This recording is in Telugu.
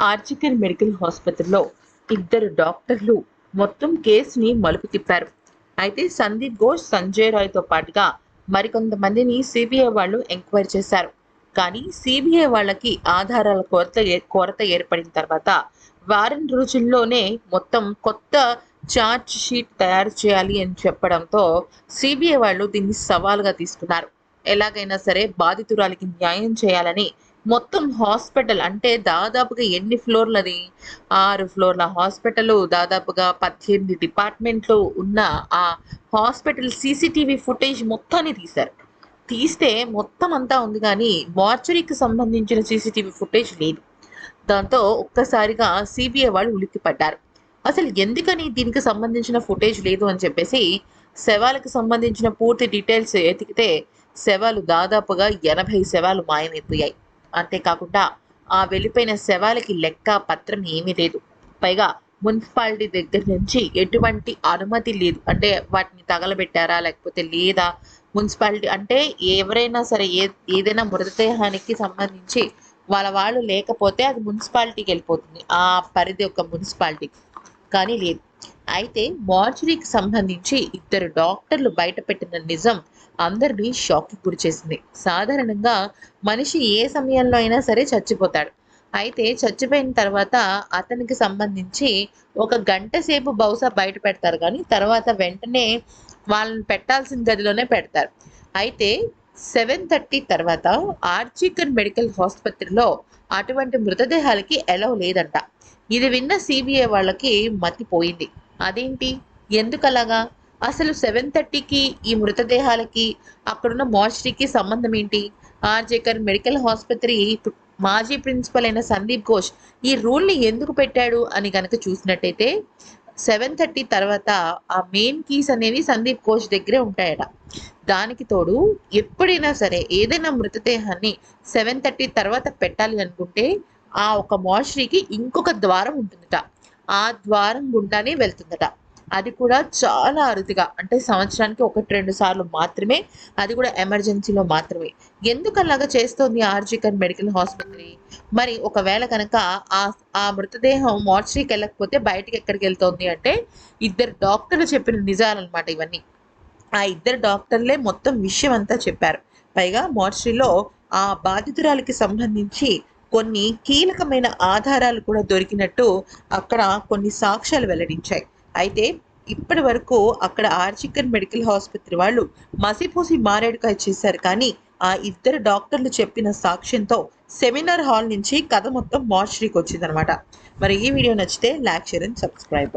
ఆర్జికల్ మెడికల్ ఆసుపత్రిలో ఇద్దరు డాక్టర్లు మొత్తం కేసుని మలుపు తిప్పారు. అయితే సందీప్ ఘోష్ సంజయ్ రాయ్తో పాటుగా మరికొంతమందిని సిబిఐ వాళ్ళు ఎంక్వైరీ చేశారు. కానీ సిబిఐ వాళ్ళకి ఆధారాల కొరత ఏ- కొరత ఏర్పడిన తర్వాత వారం రోజుల్లోనే మొత్తం కొత్త ఛార్జ్ షీట్ తయారు చేయాలి అని చెప్పడంతో సిబిఐ వాళ్ళు దీన్ని సవాల్గా తీసుకున్నారు. ఎలాగైనా సరే బాధితురాలికి న్యాయం చేయాలని మొత్తం హాస్పిటల్ అంటే దాదాపుగా ఎన్ని ఫ్లోర్లది? ఆరు ఫ్లోర్ల హాస్పిటల్ దాదాపుగా పద్దెనిమిది డిపార్ట్మెంట్లు ఉన్న ఆ హాస్పిటల్ సీసీటీవీ ఫుటేజ్ మొత్తాన్ని తీశారు. తీస్తే మొత్తం అంతా ఉంది కానీ మార్చరీకి సంబంధించిన సీసీటీవీ ఫుటేజ్ లేదు. దాంతో ఒక్కసారిగా సిబిఐ వాళ్ళు ఉలిక్కిపడ్డారు. అసలు ఎందుకని దీనికి సంబంధించిన ఫుటేజ్ లేదు అని చెప్పేసి శవాలకు సంబంధించిన పూర్తి డీటెయిల్స్ ఎతికితే శవాలు దాదాపుగా ఎనభై శవాలు మాయమైపోయాయి. అంతేకాకుండా ఆ వెళ్ళిపోయిన శవాలకి లెక్క పత్రం ఏమీ లేదు. పైగా మున్సిపాలిటీ దగ్గర నుంచి ఎటువంటి అనుమతి లేదు. అంటే వాటిని తగలబెట్టారా లేకపోతే లేదా? మున్సిపాలిటీ అంటే ఎవరైనా సరే ఏ ఏదైనా మృతదేహానికి సంబంధించి వాళ్ళ వాళ్ళు లేకపోతే అది మున్సిపాలిటీకి వెళ్ళిపోతుంది. ఆ పరిధి ఒక మున్సిపాలిటీకి కానీ లేదు. అయితే మార్చురీకి సంబంధించి ఇద్దరు డాక్టర్లు బయటపెట్టిన నిజం అందరినీ షాక్కి గురిచేసింది. సాధారణంగా మనిషి ఏ సమయంలో అయినా సరే చచ్చిపోతాడు. అయితే చచ్చిపోయిన తర్వాత అతనికి సంబంధించి ఒక గంట సేపు బహుశా బయట పెడతారు కానీ తర్వాత వెంటనే వాళ్ళని పెట్టాల్సిన గదిలోనే పెడతారు. అయితే సెవెన్ థర్టీ తర్వాత ఆర్చికన్ మెడికల్ ఆసుపత్రిలో అటువంటి మృతదేహాలకి ఎలవ్ లేదంట. ఇది విన్న సిబిఐ వాళ్ళకి మతిపోయింది. అదేంటి? ఎందుకలాగా? అసలు సెవెన్ థర్టీకి ఈ మృతదేహాలకి అక్కడున్న మార్చరీకి సంబంధం ఏంటి? ఆర్జేకర్ మెడికల్ ఆసుపత్రి మాజీ ప్రిన్సిపల్ అయిన సందీప్ ఘోష్ ఈ రూల్ని ఎందుకు పెట్టాడు అని కనుక చూసినట్టయితే సెవెన్ థర్టీ తర్వాత ఆ మెయిన్ కీస్ అనేవి సందీప్ ఘోష్ దగ్గరే ఉంటాయట. దానికి తోడు ఎప్పుడైనా సరే ఏదైనా మృతదేహాన్ని సెవెన్ థర్టీ తర్వాత పెట్టాలి అనుకుంటే ఆ ఒక మోషరీకి ఇంకొక ద్వారం ఉంటుందట. ఆ ద్వారం గుండానే వెళ్తుందట. అది కూడా చాలా అరుదుగా. అంటే సంవత్సరానికి ఒకటి రెండు సార్లు మాత్రమే. అది కూడా ఎమర్జెన్సీలో మాత్రమే. ఎందుకు అలాగా చేస్తోంది ఆర్జికర్ మెడికల్ హాస్పిటల్? మరి ఒకవేళ కనుక ఆ ఆ మృతదేహం మార్చరీకి వెళ్ళకపోతే బయటకి ఎక్కడికి వెళ్తోంది అంటే ఇద్దరు డాక్టర్లు చెప్పిన నిజాలన్నమాట ఇవన్నీ. ఆ ఇద్దరు డాక్టర్లే మొత్తం విషయం అంతా చెప్పారు. పైగా మార్చరీలో ఆ బాధితురాలికి సంబంధించి కొన్ని కీలకమైన ఆధారాలు కూడా దొరికినట్టు అక్కడ కొన్ని సాక్ష్యాలు వెల్లడించాయి. అయితే ఇప్పటి వరకు అక్కడ ఆర్జికర్ మెడికల్ ఆసుపత్రి వాళ్ళు మసిపూసి మారేడుకాయ చేశారు. కానీ ఆ ఇద్దరు డాక్టర్లు చెప్పిన సాక్ష్యంతో సెమినార్ హాల్ నుంచి కథ మొత్తం మార్చరీకి వచ్చిందనమాట మరి ఈ వీడియో నచ్చితే లైక్ షేర్ అండ్ సబ్స్క్రైబ్.